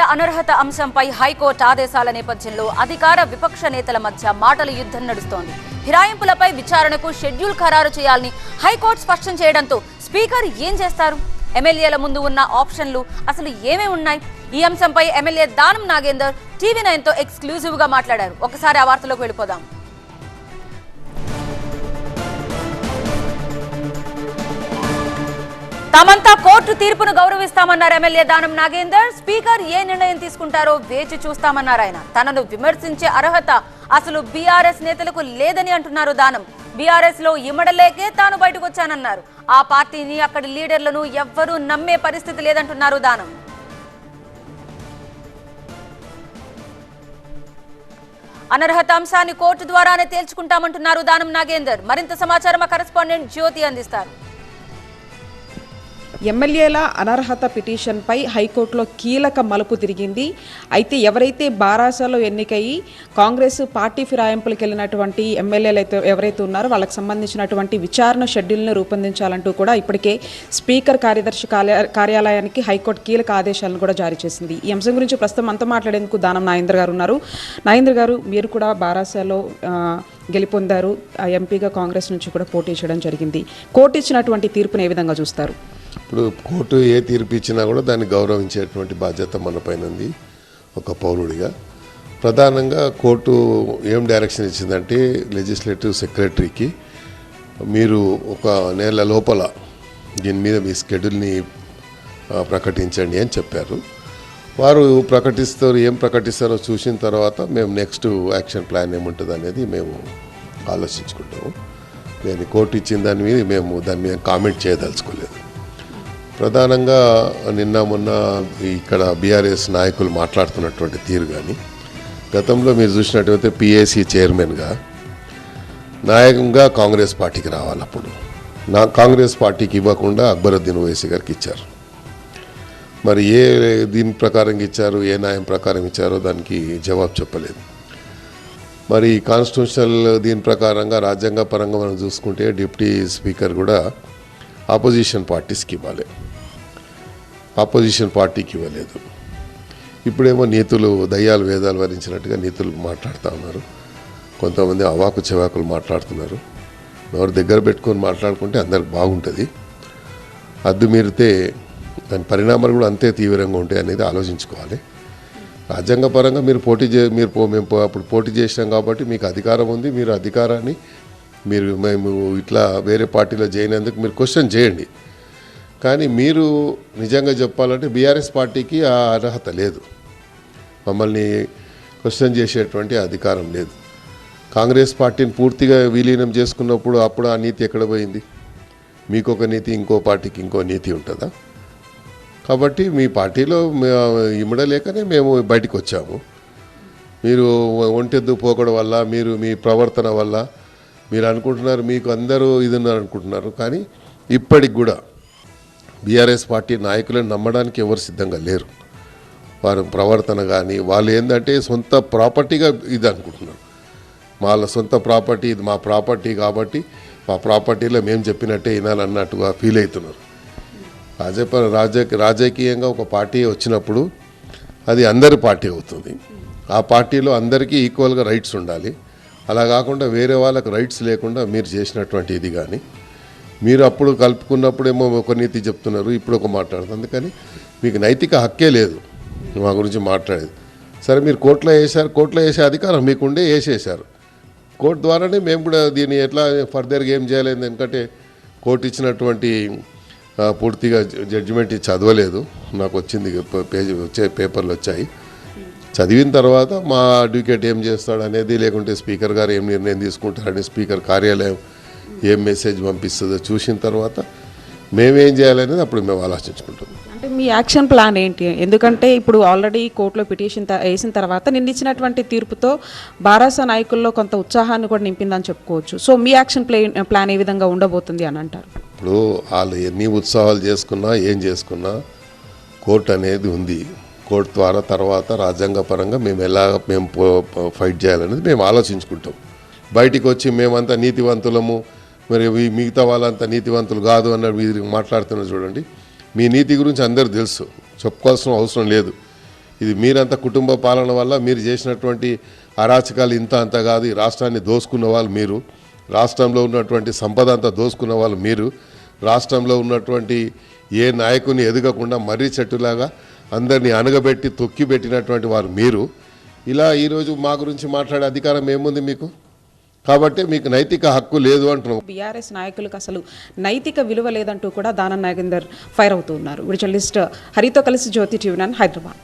ఎమ్మెల్యేల అనర్హత అంశంపై హైకోర్టు ఆదేశాల నేపథ్యంలో అధికార విపక్ష నేతల మధ్య మాటల యుద్ధం నడుస్తోంది. ఫిరాయింపులపై విచారణకు షెడ్యూల్ ఖరారు చేయాలని హైకోర్టు స్పష్టం చేయడంతో స్పీకర్ ఏం చేస్తారు? ఎమ్మెల్యేల ముందు ఉన్న ఆప్షన్లు అసలు ఏమేమి ఉన్నాయి? ఈ అంశంపై ఎమ్మెల్యే దానం నాగేందర్ టీవీ నైన్తో ఎక్స్క్లూజివ్గా ఎక్స్క్లూజివ్గా మాట్లాడారు. ఒకసారి ఆ వార్తలోకి వెళ్ళిపోదాం. తమంతా కోర్టు తీర్పును గౌరవిస్తామన్నారు ఎమ్మెల్యే దానం నాగేందర్. స్పీకర్ ఏ నిర్ణయం తీసుకుంటారో వేచి చూస్తామన్నారు ఆయన. తనను విమర్శించే అర్హత అసలు బీఆర్ఎస్ నేతలకు లేదని అంటున్నారు దానం. బీఆర్ఎస్లో ఇమడలేకే తాను బయటకు వచ్చానన్నారు ఆ పార్టీని అక్కడి లీడర్లను ఎవ్వరూ నమ్మే పరిస్థితి లేదంటున్నారు దానం. అనర్హత అంశాన్ని కోర్టు ద్వారానే తేల్చుకుంటామంటున్నారు దానం నాగేందర్. మరింత సమాచారం కరెస్పాండెంట్ జ్యోతి అందిస్తారు. ఎమ్మెల్యేల అనర్హత పిటిషన్పై హైకోర్టులో కీలక మలుపు తిరిగింది. అయితే ఎవరైతే బారాసాలో ఎన్నికయి కాంగ్రెస్ పార్టీ ఫిరాయింపులకు వెళ్ళినటువంటి ఎమ్మెల్యేలు అయితే ఎవరైతే ఉన్నారో వాళ్ళకి సంబంధించినటువంటి విచారణ షెడ్యూల్ను రూపొందించాలంటూ కూడా ఇప్పటికే స్పీకర్ కార్యదర్శి కార్య- కార్యాలయానికి హైకోర్టు కీలక ఆదేశాలను కూడా జారీ చేసింది. ఈ అంశం గురించి ప్రస్తుతం అంతా మాట్లాడేందుకు దానం నాగేంద్ర గారు ఉన్నారు. నాగేంద్ర గారు మీరు కూడా బారాసాలో గెలుపొందారు. ఆ ఎంపీగా కాంగ్రెస్ నుంచి కూడా పోటీ చేయడం జరిగింది. కోర్టు ఇచ్చినటువంటి తీర్పును ఏ విధంగా చూస్తారు? ఇప్పుడు కోర్టు ఏ తీర్పు ఇచ్చినా కూడా దాన్ని గౌరవించేటువంటి బాధ్యత మన పైన ఉంది ఒక పౌరుడిగా. ప్రధానంగా కోర్టు ఏం డైరెక్షన్ ఇచ్చిందంటే లెజిస్లేటివ్ సెక్రటరీకి మీరు ఒక నెల లోపల దీని మీద మీ స్కెడ్యూల్ని ప్రకటించండి అని చెప్పారు. వారు ప్రకటిస్తారు ఏం ప్రకటిస్తారో చూసిన తర్వాత మేము నెక్స్ట్ యాక్షన్ ప్లాన్ ఏముంటుంది అనేది మేము ఆలోచించుకుంటాము. నేను కోర్టు ఇచ్చిన దాని మీద మేము దాని మీద కామెంట్ చేయదలుచుకోలేదు. ప్రధానంగా నిన్న మొన్న ఇక్కడ బీఆర్ఎస్ నాయకులు మాట్లాడుతున్నటువంటి తీరు కానీ గతంలో మీరు చూసినట్టయితే పిఏసీ చైర్మన్గా నాయకంగా కాంగ్రెస్ పార్టీకి రావాలి అప్పుడు నా కాంగ్రెస్ పార్టీకి ఇవ్వకుండా అక్బరుద్దీన్ ఓవైసీ గారికి ఇచ్చారు. మరి ఏ దీని ప్రకారం ఇచ్చారు ఏ న్యాయం ప్రకారం ఇచ్చారో దానికి జవాబు చెప్పలేదు. మరి కాన్స్టిట్యూషనల్ దీని ప్రకారంగా రాజ్యాంగ పరంగా మనం చూసుకుంటే డిప్యూటీ స్పీకర్ కూడా ఆపోజిషన్ పార్టీస్కి ఇవ్వాలి. ఆపోజిషన్ పార్టీకి ఇవ్వలేదు. ఇప్పుడేమో నీతులు దయ్యాలు వేదాలు వరించినట్టుగా నీతులు మాట్లాడుతూ ఉన్నారు. కొంతమంది అవాకు చెవాకులు మాట్లాడుతున్నారు. ఎవరు దగ్గర పెట్టుకొని మాట్లాడుకుంటే అందరికి బాగుంటుంది. అద్దు మీరితే దాని పరిణామాలు కూడా అంతే తీవ్రంగా ఉంటాయి అనేది ఆలోచించుకోవాలి. రాజ్యాంగపరంగా మీరు పోటీ చే మీరు పో- మేము అప్పుడు పోటీ చేసినాం కాబట్టి మీకు అధికారం ఉంది. మీరు అధికారాన్ని మీరు మేము ఇట్లా వేరే పార్టీలో చేయనందుకు మీరు క్వశ్చన్ చేయండి. కానీ మీరు నిజంగా చెప్పాలంటే బీఆర్ఎస్ పార్టీకి ఆ అర్హత లేదు. మమ్మల్ని క్వశ్చన్ చేసేటువంటి అధికారం లేదు. కాంగ్రెస్ పార్టీని పూర్తిగా విలీనం చేసుకున్నప్పుడు అప్పుడు ఆ నీతి ఎక్కడ పోయింది? మీకు ఒక నీతి ఇంకో పార్టీకి ఇంకో నీతి ఉంటుందా? కాబట్టి మీ పార్టీలో ఇమ్మడలేకనే మేము బయటికి వచ్చాము. మీరు ఒంటెద్దు పోకడం వల్ల మీరు మీ ప్రవర్తన వల్ల మీరు అనుకుంటున్నారు మీకు అందరూ ఇది ఉన్నారు అనుకుంటున్నారు. కానీ ఇప్పటికి కూడా బీఆర్ఎస్ పార్టీ నాయకులను నమ్మడానికి ఎవరు సిద్ధంగా లేరు. వారి ప్రవర్తన కానీ వాళ్ళు ఏంటంటే సొంత ప్రాపర్టీగా ఇది అనుకుంటున్నారు. వాళ్ళ సొంత ప్రాపర్టీ ఇది మా ప్రాపర్టీ కాబట్టి మా ప్రాపర్టీలో మేము చెప్పినట్టే వినాలన్నట్టుగా ఫీల్ అవుతున్నారు. రాజప రాజ రాజకీయంగా ఒక పార్టీ వచ్చినప్పుడు అది అందరి పార్టీ అవుతుంది. ఆ పార్టీలో అందరికీ ఈక్వల్గా రైట్స్ ఉండాలి. అలా కాకుండా వేరే వాళ్ళకి రైట్స్ లేకుండా మీరు చేసినటువంటి ఇది కానీ మీరు అప్పుడు కలుపుకున్నప్పుడేమో ఒక నీతి చెప్తున్నారు ఇప్పుడు ఒక మాట్లాడుతుంది అందుకని మీకు నైతిక హక్కే లేదు మా గురించి మాట్లాడేది. సరే మీరు కోర్టులో వేశారు కోర్టులో వేసే అధికారం మీకుండే వేసేసారు కోర్టు ద్వారానే మేము కూడా దీన్ని ఎట్లా ఫర్దర్గా ఏం చేయలేదు ఎందుకంటే కోర్టు ఇచ్చినటువంటి పూర్తిగా జడ్జిమెంట్ చదవలేదు. నాకు వచ్చింది పేజీ వచ్చే పేపర్లు వచ్చాయి. చదివిన తర్వాత మా అడ్వకేట్ ఏం చేస్తాడు అనేది లేకుంటే స్పీకర్ గారు ఏం నిర్ణయం తీసుకుంటారని స్పీకర్ కార్యాలయం ఏం మెసేజ్ పంపిస్తుందో చూసిన తర్వాత మేమేం చేయాలనేది అప్పుడు మేము ఆలోచించుకుంటాం అంటే మీ యాక్షన్ ప్లాన్ ఏంటి? ఎందుకంటే ఇప్పుడు ఆల్రెడీ కోర్టులో పిటిషన్ వేసిన తర్వాత నిన్న ఇచ్చినటువంటి తీర్పుతో బారాసా నాయకుల్లో కొంత ఉత్సాహాన్ని కూడా నింపిందని చెప్పుకోవచ్చు. సో మీ యాక్షన్ ప్లే ప్లాన్ ఏ విధంగా ఉండబోతుంది అని అంటారు? ఇప్పుడు వాళ్ళు ఎన్ని ఉత్సవాలు చేసుకున్నా ఏం చేసుకున్నా కోర్టు అనేది ఉంది. కోర్టు ద్వారా తర్వాత రాజ్యాంగ పరంగా మేము ఎలా మేము ఫైట్ చేయాలనేది మేము ఆలోచించుకుంటాం. బయటికి వచ్చి మేమంతా నీతివంతులము మరి మిగతా వాళ్ళంత నీతివంతులు కాదు అన్న మీరు మాట్లాడుతున్నారు చూడండి. మీ నీతి గురించి అందరు తెలుసు. చెప్పుకోవాల్సిన అవసరం లేదు. ఇది మీరంత కుటుంబ పాలన వల్ల మీరు చేసినటువంటి అరాచకాలు ఇంత అంత కాదు. ఈ రాష్ట్రాన్ని దోసుకున్న వాళ్ళు మీరు. రాష్ట్రంలో ఉన్నటువంటి సంపద అంతా దోసుకున్న వాళ్ళు మీరు. రాష్ట్రంలో ఉన్నటువంటి ఏ నాయకుని ఎదగకుండా మర్రి చెట్టులాగా అందరినీ అనగబెట్టి తొక్కి పెట్టినటువంటి వారు మీరు. ఇలా ఈరోజు మా గురించి మాట్లాడే అధికారం ఏముంది మీకు? కాబట్టి మీకు నైతిక హక్కు లేదు అంటున్నాం బీఆర్ఎస్ నాయకులకు అసలు నైతిక విలువ లేదంటూ కూడా దానం నాగేందర్ ఫైర్ అవుతూ ఉన్నారు. జర్నలిస్ట్ హరితో కలిసి జ్యోతి టీవీ హైదరాబాద్.